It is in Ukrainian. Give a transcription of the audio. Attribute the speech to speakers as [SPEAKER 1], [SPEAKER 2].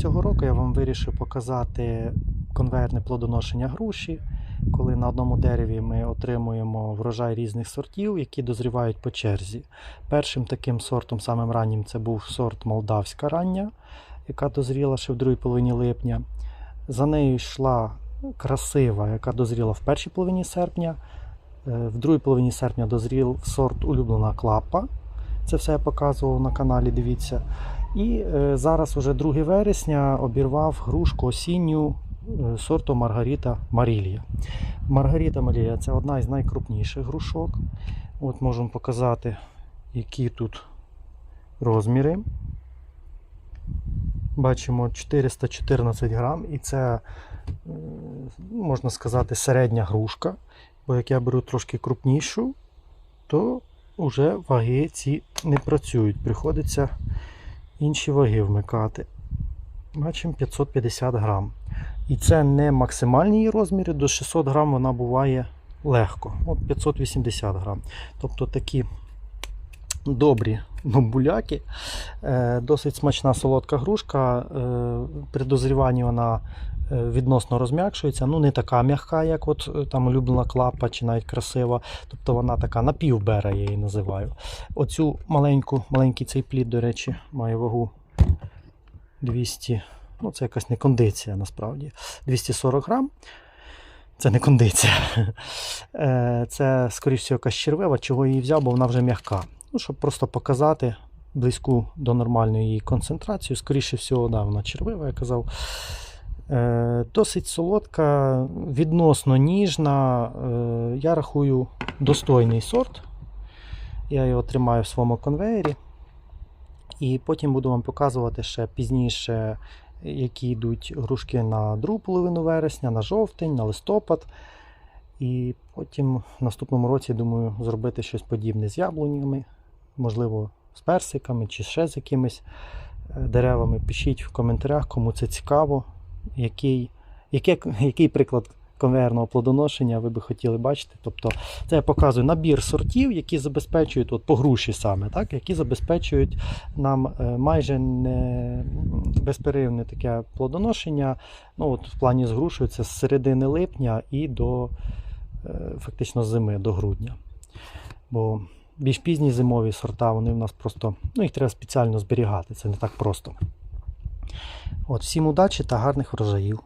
[SPEAKER 1] Цього року я вам вирішив показати конвейерне плодоношення груші, коли на одному дереві ми отримуємо врожай різних сортів, які дозрівають по черзі. Першим таким сортом, самим раннім, це був сорт Молдавська рання, яка дозріла ще в другій половині липня. За нею йшла красива, яка дозріла в першій половині серпня. Е, В другій половині серпня дозрів сорт улюблена клапа. Це все я показував на каналі, дивіться. І е, зараз уже 2 вересня обірвав грушку осінню е, сорту Маргарита Марілія. Маргарита Марілія це одна із найкрупніших грушок. От можемо показати, які тут розміри. Бачимо 414 грам, і це, е, можна сказати, середня грушка. Бо як я беру трошки крупнішу, то вже ваги ці не працюють. Приходиться інші ваги вмикати. Бачимо 550 грам. І це не максимальні її розміри, до 600 грам вона буває легко. От 580 грам. Тобто такі добрі бамбуляки. Е, Досить смачна солодка грушка. Е, При дозріванні вона е, відносно розм'якшується. Ну, не така м'яка, як от там улюблена клапа чи навіть красива. Тобто вона така напівбера, я її називаю. Оцю маленьку, маленький цей плід, до речі, має вагу 200. Ну, це якась не кондиція насправді. 240 грам. Це не кондиція. Це, скоріш всього, якась червива, чого її взяв, бо вона вже м'яка. Ну, щоб просто показати близьку до нормальної її концентрацію. Скоріше всього, да, вона червива, я казав. Е, Досить солодка, відносно ніжна. Е, Я рахую достойний сорт. Я його тримаю в своєму конвеєрі. І потім буду вам показувати ще пізніше, які йдуть грушки на другу половину вересня, на жовтень, на листопад. І потім в наступному році, думаю, зробити щось подібне з яблунями, можливо, з персиками чи ще з якимись е, деревами. Пишіть в коментарях, кому це цікаво, який, яке, який приклад конвейерного плодоношення ви би хотіли бачити. Тобто це я показую набір сортів, які забезпечують от, по груші саме, так, які забезпечують нам е, майже не безперервне таке плодоношення. Ну, от, в плані з грушею це з середини липня і до е, фактично зими, до грудня. Бо більш пізні зимові сорта, вони в нас просто, ну їх треба спеціально зберігати, це не так просто. От, всім удачі та гарних врожаїв.